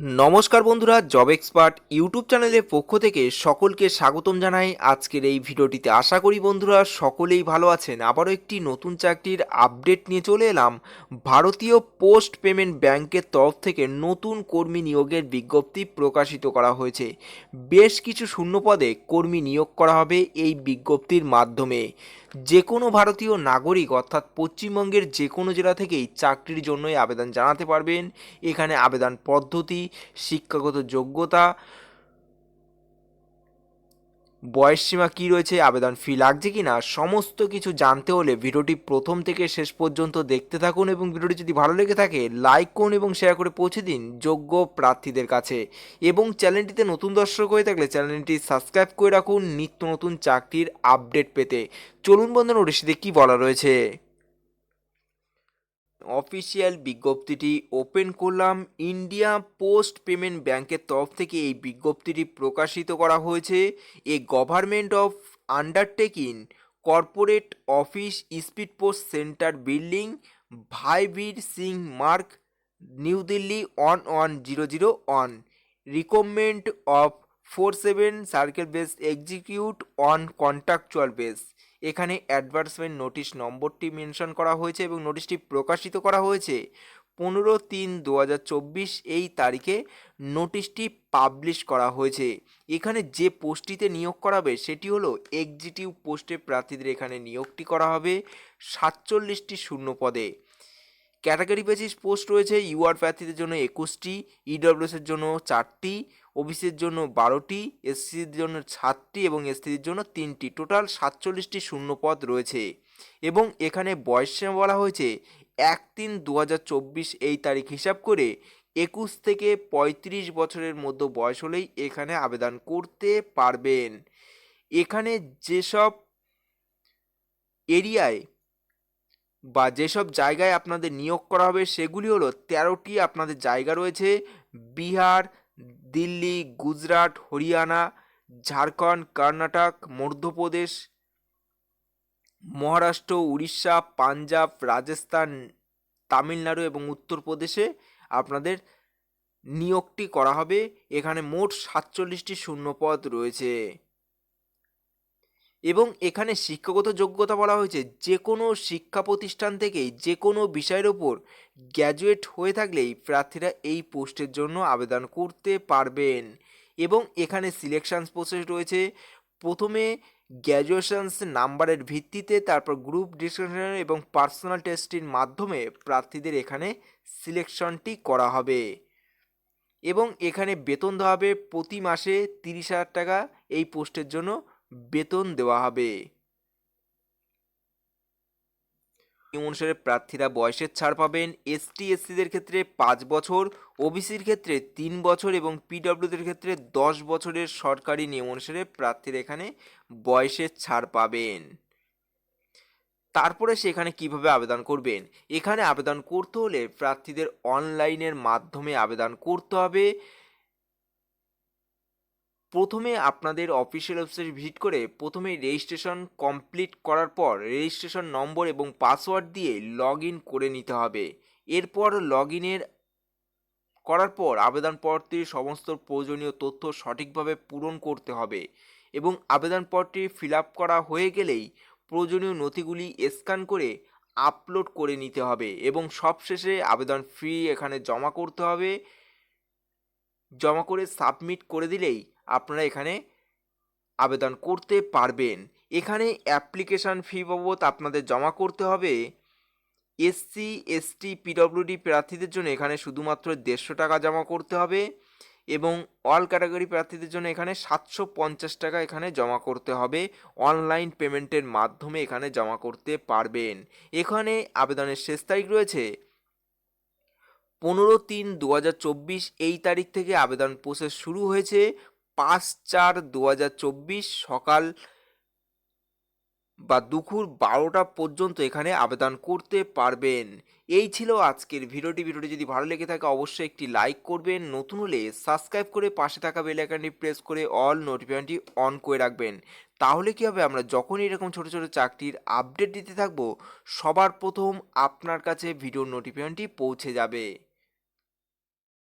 নমস্কার বন্ধুরা job expert YouTube চ্যানেলের পক্ষ থেকে সকলকে স্বাগতম জানাই। আজকের এই ভিডিওটিতে আশা করি বন্ধুরা সকলেই ভালো আছেন। আবারও একটি নতুন চাকরির আপডেট নিয়ে চলে এলাম। ভারতীয় পোস্ট পেমেন্ট ব্যাংকের তরফ থেকে নতুন কর্মী নিয়োগের বিজ্ঞপ্তি প্রকাশিত করা হয়েছে। বেশ কিছু শূন্য পদে কর্মী নিয়োগ করা হবে এই বিজ্ঞপ্তির মাধ্যমে। যে কোনো ভারতীয় নাগরিক, অর্থাৎ পশ্চিমবঙ্গের যে কোনো জেলা থেকেই চাকরির জন্যই আবেদন জানাতে পারবেন। এখানে আবেদন পদ্ধতি, শিক্ষাগত যোগ্যতা বয়সসীমা কী রয়েছে, আবেদন ফি লাগছে কি না সমস্ত কিছু জানতে হলে ভিডিওটি প্রথম থেকে শেষ পর্যন্ত দেখতে থাকুন এবং ভিডিওটি যদি ভালো লেগে থাকে লাইক করুন এবং শেয়ার করে পৌঁছে দিন যোগ্য প্রার্থীদের কাছে। এবং চ্যানেলটিতে নতুন দর্শক হয়ে থাকলে চ্যানেলটি সাবস্ক্রাইব করে রাখুন নিত্য নতুন চাকরির আপডেট পেতে। চলুন বন্ধু ওড়িশিতে কী বলা রয়েছে। অফিসিয়াল বিজ্ঞপ্তিটি ওপেন করলাম। ইন্ডিয়া পোস্ট পেমেন্ট ব্যাংকের তরফ থেকে এই বিজ্ঞপ্তিটি প্রকাশিত করা হয়েছে। A government of undertaking corporate office speed post centre building Bhai Vir Singh Marg, New Delhi one one zero zero one. Recommend of four seven circle base execute on contractual base. এখানে advertisement notice নম্বরটি mention করা হয়েছে এবং নোটিশটি প্রকাশিত করা হয়েছে। পনেরো তিন দু এই তারিখে নোটিশটি পাবলিশ করা হয়েছে। এখানে যে পোস্টটিতে নিয়োগ করাবে সেটি হলো এক্সিকিউটিভ পোস্টে প্রার্থীদের এখানে নিয়োগটি করা হবে সাতচল্লিশটি শূন্য পদে ক্যাটাগরি বেসিস পোস্ট রয়েছে ইউআর প্রার্থীদের জন্য একুশটি ইডব্লিউএসের জন্য চারটি ওবিসির জন্য বারোটি, এসসির জন্য সাতটি এবং এসসির জন্য তিনটি। টোটাল সাতচল্লিশটি শূন্য পদ রয়েছে এবং এখানে বয়স বলা হয়েছে এক তিন দু এই তারিখ হিসাব করে একুশ থেকে পঁয়ত্রিশ বছরের মধ্যে বয়স হলেই এখানে আবেদন করতে পারবেন। এখানে যেসব এরিয়ায় বা যেসব জায়গায় আপনাদের নিয়োগ করা হবে সেগুলি হলো তেরোটি আপনাদের জায়গা রয়েছে, বিহার দিল্লি, গুজরাট, হরিয়ানা, ঝাড়খণ্ড, কর্ণাটক, মধ্যপ্রদেশ, মহারাষ্ট্র, উড়িষ্যা, পাঞ্জাব, রাজস্থান, তামিলনাড়ু এবং উত্তরপ্রদেশে আপনাদের নিয়োগটি করা হবে। এখানে মোট সাতচল্লিশটি শূন্যপদ রয়েছে। এবং এখানে শিক্ষাগত যোগ্যতা বলা হয়েছে যে কোনো শিক্ষা প্রতিষ্ঠান থেকেই যে কোনো বিষয়ের ওপর গ্র্যাজুয়েট হয়ে থাকলেই প্রার্থীরা এই পোস্টের জন্য আবেদন করতে পারবেন। এবং এখানে সিলেকশন প্রসেস রয়েছে। প্রথমে গ্র্যাজুয়েশনস নাম্বারের ভিত্তিতে, তারপর গ্রুপ ডিসকাশন এবং পার্সোনাল টেস্টের মাধ্যমে প্রার্থীদের এখানে সিলেকশনটি করা হবে। এবং এখানে বেতন দেওয়া হবে প্রতি মাসে তিরিশ হাজার টাকা এই পোস্টের জন্য। বেতন দেওয়া হবে। অনুসারে প্রার্থীরা বয়সের ছাড় পাবেন। এসটি এসসিদের ক্ষেত্রে পাঁচ বছর, ওবিসির ক্ষেত্রে তিন বছর এবং পিডব্লিউদের ক্ষেত্রে দশ বছরের সরকারি নিয়ম অনুসারে প্রার্থীরা এখানে বয়সের ছাড় পাবেন। তারপরে সেখানে কীভাবে আবেদন করবেন? এখানে আবেদন করতে হলে প্রার্থীদের অনলাইনের মাধ্যমে আবেদন করতে হবে। প্রথমে আপনাদের অফিসিয়াল ওয়েবসাইট ভিজিট করে প্রথমে রেজিস্ট্রেশন কমপ্লিট করার পর রেজিস্ট্রেশন নম্বর এবং পাসওয়ার্ড দিয়ে লগ ইন করে নিতে হবে। এরপর লগ ইনের করার পর আবেদনপত্রের সমস্ত প্রয়োজনীয় তথ্য সঠিকভাবে পূরণ করতে হবে এবং আবেদনপত্রটি ফিল আপ করা হয়ে গেলেই প্রয়োজনীয় নথিগুলি স্ক্যান করে আপলোড করে নিতে হবে এবং সবশেষে আবেদন ফি এখানে জমা করতে হবে। জমা করে সাবমিট করে দিলেই আপনারা এখানে আবেদন করতে পারবেন। এখানে অ্যাপ্লিকেশান ফি বাবদ আপনাদের জমা করতে হবে। এসসি এসটি পিডব্লিউডি প্রার্থীদের জন্য এখানে শুধুমাত্র দেড়শো টাকা জমা করতে হবে এবং অল ক্যাটাগরি প্রার্থীদের জন্য এখানে সাতশো পঞ্চাশ টাকা এখানে জমা করতে হবে। অনলাইন পেমেন্টের মাধ্যমে এখানে জমা করতে পারবেন। এখানে আবেদনের শেষ তারিখ রয়েছে পনেরো তিন দু এই তারিখ থেকে আবেদন প্রসেস শুরু হয়েছে। পাঁচ চার দু হাজার চব্বিশ সকাল বা দুপুর বারোটা পর্যন্ত এখানে আবেদন করতে পারবেন। এই ছিল আজকের ভিডিওটি। ভিডিওটি যদি ভালো লেগে থাকে, অবশ্যই একটি লাইক করবেন। নতুন হলে সাবস্ক্রাইব করে পাশে থাকা বেল আইকনটি প্রেস করে অল নোটিফিকেশনটি অন করে রাখবেন। তাহলে কি হবে? আমরা যখনই এরকম ছোট ছোট চাকরির আপডেট দিতে থাকব, সবার প্রথম আপনার কাছে ভিডিওর নোটিফিকেশনটি পৌঁছে যাবে।